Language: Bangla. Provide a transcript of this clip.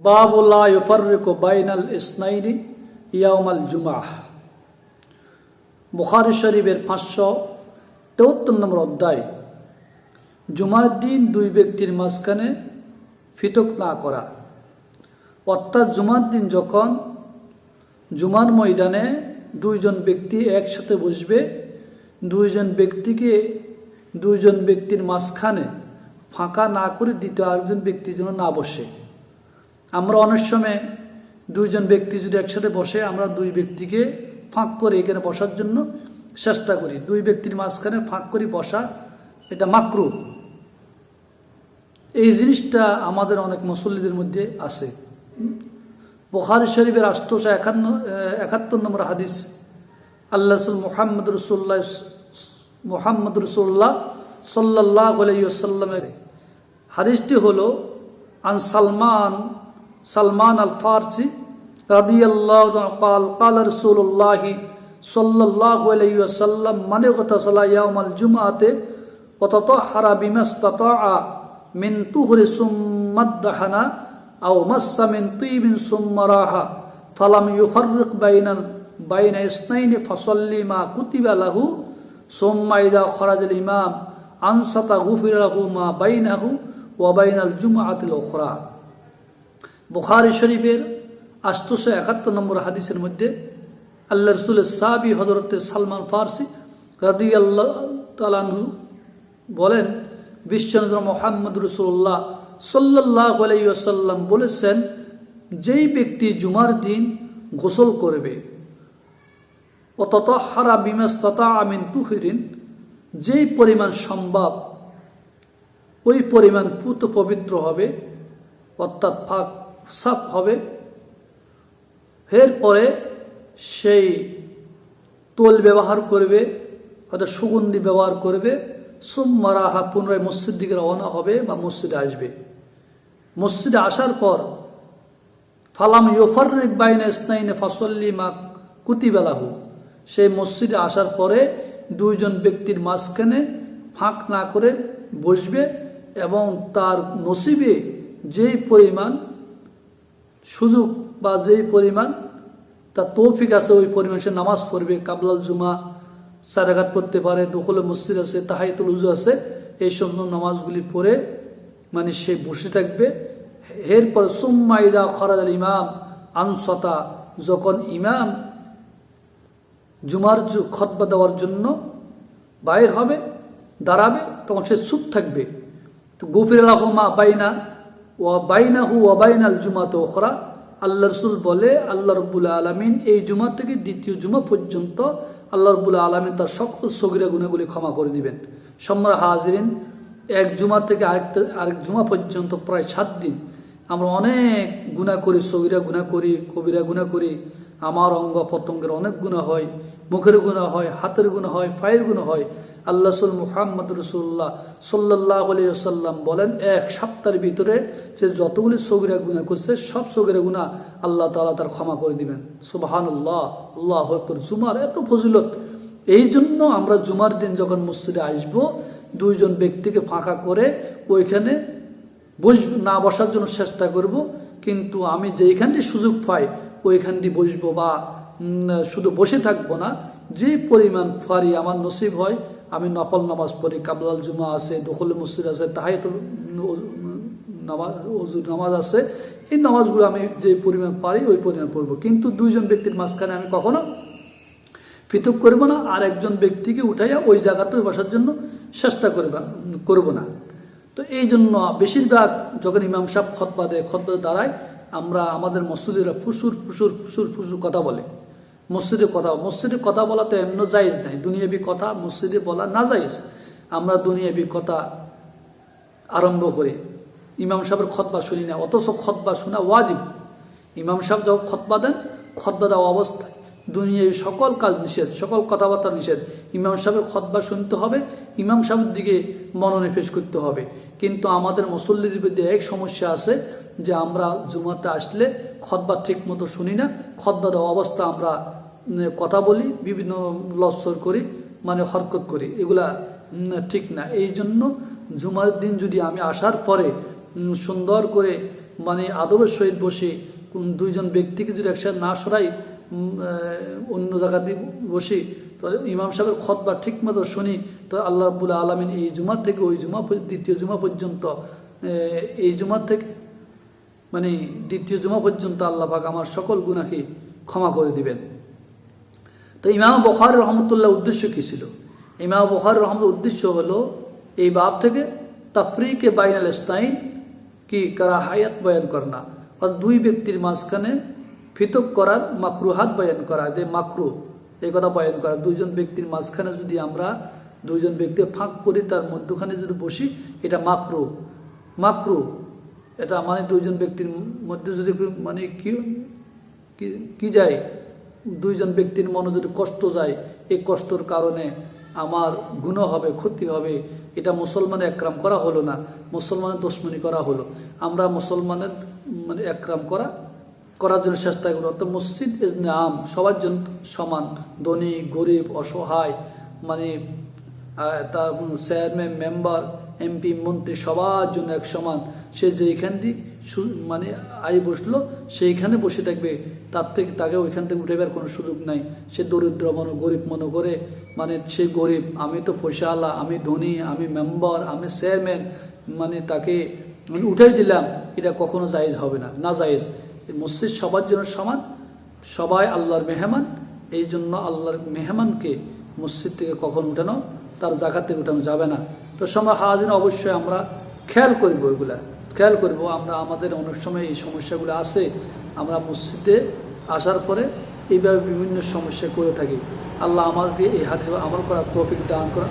বাবুল্লাহ ইউফারিকু বাইনাল ইসনাইনি ইয়াউমাল জুমাহ। বুখারি শরীফের পাঁচশো তেহত্তর নম্বর অধ্যায়, জুমার দিন দুই ব্যক্তির মাঝখানে ফিতক না করা। অর্থাৎ জুমার দিন যখন জুমার ময়দানে দুইজন ব্যক্তি একসাথে বসবে, দুইজন ব্যক্তিকে দুইজন ব্যক্তির মাঝখানে ফাঁকা না করে দ্বিতীয় আরেকজন ব্যক্তি যেন না বসে। আমরা অনেক সময় দুইজন ব্যক্তি যদি একসাথে বসে, আমরা দুই ব্যক্তিকে ফাঁক করে এখানে বসার জন্য চেষ্টা করি। দুই ব্যক্তির মাঝখানে ফাঁক করে বসা এটা মাকরু। এই জিনিসটা আমাদের অনেক মুসল্লিদের মধ্যে আছে। বোখারি শরীফের আষ্টশো একান্ন একাত্তর নম্বর হাদিস, আল্লাহ মোহাম্মদ রসুল্লাহ মোহাম্মদ রসুল্লাহ সাল্লাহ আলাইসাল্লামের হাদিসটি হলো, আন সালমান সালমান আল ফারসি রাদি আল্লাহ রসুল্লাহ সাল্লাহ আলাইসাল্লাম মানে কথা সাল্লাহ ইয়ামাল জুমাতে অতত হারা বিমাস্তা মিন তুহরে সুম্মাদ্দাহানা আও মাসা মিন তুইবিন সুম্মারাহা ফালাম ইউফাররিক বাইনাল বাইনা ইসনাইনি ফসল্লি মা কুতিবা লাহু, সোম্মা ইদা খরাজুল ইমাম, আনসাতা গুফির লাহু মা বাইনাহু ওয়াবাইনাল জুমাআতিল ওখরা বুখারি শরীফের আষ্টশো একাত্তর নম্বর হাদিসের মধ্যে আল্লাহ রসুলের সাবি হজরত সালমান ফারসি রাদি আল্লাহ তালানহু বলেন বিশ্বচন্দ্র মোহাম্মদ রসুল্লাহ সাল্লাহ আলাইসাল্লাম বলেছেন, যেই ব্যক্তি জুমার দিন গোসল করবে ও তত হারা বিমাস আমিন তুহিরিন, যেই পরিমাণ সম্ভব, ওই পরিমাণ পুত পবিত্র হবে, অর্থাৎ ফাঁক সাফ হবে। এরপরে সেই তোল ব্যবহার করবে, হয়তো সুগন্ধি ব্যবহার করবে। সুম্মারাহা পুনরায় মসজিদ দিকে রওনা হবে বা মসজিদে আসবে। মসজিদে আসার পর, ফালাম ইউফারিক বাইনে ইসনাইনে ফসল্লি মা কুতিবেলাহু সেই মসজিদে আসার পরে দুইজন ব্যক্তির মাঝখানে ফাঁক না করে বসবে এবং তার নসিবে যেই পরিমাণ সুযোগ বা যেই পরিমাণ, তার তৌফিক আছে, ওই পরিমাণ সে নামাজ পড়বে, কাবলাল জুমা সারাঘাট পড়তে পারে, দখলে মসজিদ আছে তাহাইতুল উজু আছে, এই সমস্ত নামাজগুলি পড়ে মানে সে বসে থাকবে। এরপর সুম্মাইদা খরাজ ইমাম, আনসতা, যখন ইমাম জুমার খতবা দেওয়ার জন্য বাইর হবে, দাঁড়াবে, তখন সে চুপ থাকবে। তো গফির আল্লাহ মা বাইনা ও বাইনা হু ওবাইনাল জুমা তো ওখরা, আল্লাহ রসুল বলে, আল্লাহ রব্বুল্লা আলমিন এই জুমা থেকে দ্বিতীয় জুমা পর্যন্ত আল্লাহ রব্বুল্লা আলমিন তার সকল সগিরা গুণাগুলি ক্ষমা করে দিবেন। সম্রা হাজরিন, এক জুমা থেকে আরেকটা, আরেক জুমা পর্যন্ত প্রায় সাত দিন আমরা অনেক গুণা করি, সগিরা গুণা করি, কবিরা গুণা করি। আমার অঙ্গ প্রত্যঙ্গের অনেক গুণা হয়, মুখের গুণা হয়, হাতের গুণা হয়, পায়ের গুণা হয়। আল্লাহ সুল মুহাম্মদ রসুল্লাহ সাল্লাহ আলিয়াল্লাম বলেন, এক সপ্তাহের ভিতরে যে যতগুলি সগিরা গুণা করছে, সব সগিরা গুণা আল্লাহ তালা তার ক্ষমা করে দিবেন। সুবাহান আল্লাহ আল্লাহ জুমার এত ফজিলত। এই জন্য আমরা জুমার দিন যখন মসজিদে আসব, দুইজন ব্যক্তিকে ফাঁকা করে ওইখানে বস, না বসার জন্য চেষ্টা করব, কিন্তু আমি যেইখান দিয়ে সুযোগ পাই, ওইখান দিয়ে বসবো বা শুধু বসে থাকব না, যে পরিমাণ ফারি আমার নসিব হয় আমি নফল নামাজ পড়ি, কাবলাল জুমা আছে, দখল মসজিদ আছে তাহাইতুল নামাজ নামাজ আছে। এই নামাজগুলো আমি যে পরিমাণ পারি, ওই পরিমাণ পড়ব। কিন্তু দুইজন ব্যক্তির মাঝখানে আমি কখনো পৃথক করব না, আর একজন ব্যক্তিকে উঠাইয়া ওই জায়গাতে বসার জন্য চেষ্টা করবা, করব না। তো এই জন্য বেশিরভাগ যখন ইমাম সাহেব খতবা দেয় খতবা দাঁড়ায়, আমরা আমাদের মসজিদেরা ফুসুর ফুসুর ফুসুর ফুসুর কথা বলে। মসজিদে কথা মসজিদে কথা বলা তো এমন জায়েজ নাই। দুনিয়াবি কথা মসজিদে বলা না জায়েজ। আমরা দুনিয়াবি কথা আরম্ভ করি। ইমাম সাহেবের খতবা শুনি না, অথচ খতবা শোনা ওয়াজিব। ইমাম সাহেব যখন খতবা দেন, খতবা দেওয়া অবস্থায় দুনিয়ায় সকল কাজ নিষেধ, সকল কথাবার্তা নিষেধ। ইমাম সাহেবের খতবা শুনতে হবে, ইমাম সাহেবের দিকে মনোনিবেশ করতে হবে। কিন্তু আমাদের মুসল্লির মধ্যে এক সমস্যা আছে যে আমরা জুমাতে আসলে খতবা ঠিক মতো শুনি না, খতবা দেওয়া অবস্থা আমরা কথা বলি, বিভিন্ন লস্বর করি মানে হরকত করি। এগুলা ঠিক না। এই জন্য জুমার দিন যদি আমি আসার পরে সুন্দর করে মানে আদবের সহিত বসে দুইজন ব্যক্তিকে যদি একসাথে না সরাই অন্য জায়গা দিয়ে বসি, তাহলে ইমাম সাহেবের খতবা ঠিক মতো শুনি, তো আল্লাহ রাবুল আলমিন এই জুমা থেকে ওই জুমা দ্বিতীয় জুমা পর্যন্ত এই জুমা থেকে মানে দ্বিতীয় জুমা পর্যন্ত আল্লাহ পাক আমার সকল গুণাকে ক্ষমা করে দিবেন। তো ইমাম বখার রহমতুল্লাহ উদ্দেশ্য কী ছিল? ইমাম বখার রহমত উদ্দেশ্য হলো এই বাপ থেকে তাফরিকে বাইন আল ইস্তাইন কি করা হায়াত বয়ান করনা আর দুই ব্যক্তির মাঝখানে ফিতক করার মাকরুহাত বয়ান করা, যে মাকরু, এই কথা বয়ান করা। দুইজন ব্যক্তির মাঝখানে যদি আমরা দুইজন ব্যক্তি ফাঁক করি, তার মধ্যখানে যদি বসি, এটা মাকরু। মাকরু, এটা মানে দুইজন ব্যক্তির মধ্যে যদি মানে কি- কি যায়? দুইজন ব্যক্তির মনে যদি কষ্ট যায় এই কষ্টর কারণে আমার গুণ হবে, ক্ষতি হবে। এটা মুসলমানের একরাম করা হলো না। মুসলমানের দুশ্মনী করা হলো। আমরা মুসলমানের মানে একরাম করা, করার জন্য চেষ্টা করি অর্থাৎ মসজিদ ইজ আম। সবার জন্য সমান। ধনী, গরিব, অসহায় মানে তার চেয়ারম্যান, মেম্বার, এমপি, মন্ত্রী, সবার জন্য এক সমান। সে যেইখান দিয়ে মানে আই বসল, সেইখানে বসে থাকবে। তার থেকে, তাকে ওইখান থেকে উঠেবার কোনো সুযোগ নাই। সে দরিদ্র মনে, গরিব মনে করে মানে সে গরিব। আমি তো পয়সাওয়ালা আমি ধনী, আমি মেম্বার, আমি চেয়ারম্যান মানে তাকে আমি উঠাই দিলাম। এটা কখনো জায়েজ হবে না না জায়েজ। মসজিদ সবার জন্য সমান, সবাই আল্লাহর মেহমান, এই জন্য আল্লাহর মেহমানকে মসজিদ থেকে কখন উঠানো, তার জায়গা থেকে উঠানো যাবে না। তো সময় হাজির অবশ্যই আমরা খেয়াল করব এগুলা। খেয়াল করব আমরা আমাদের অনেক সময় এই সমস্যাগুলো আসে আমরা মসজিদে আসার পরে এইভাবে বিভিন্ন সমস্যা করে থাকি। আল্লাহ আমাদেরকে এই হাতে আমল করার তৌফিক দান করেন।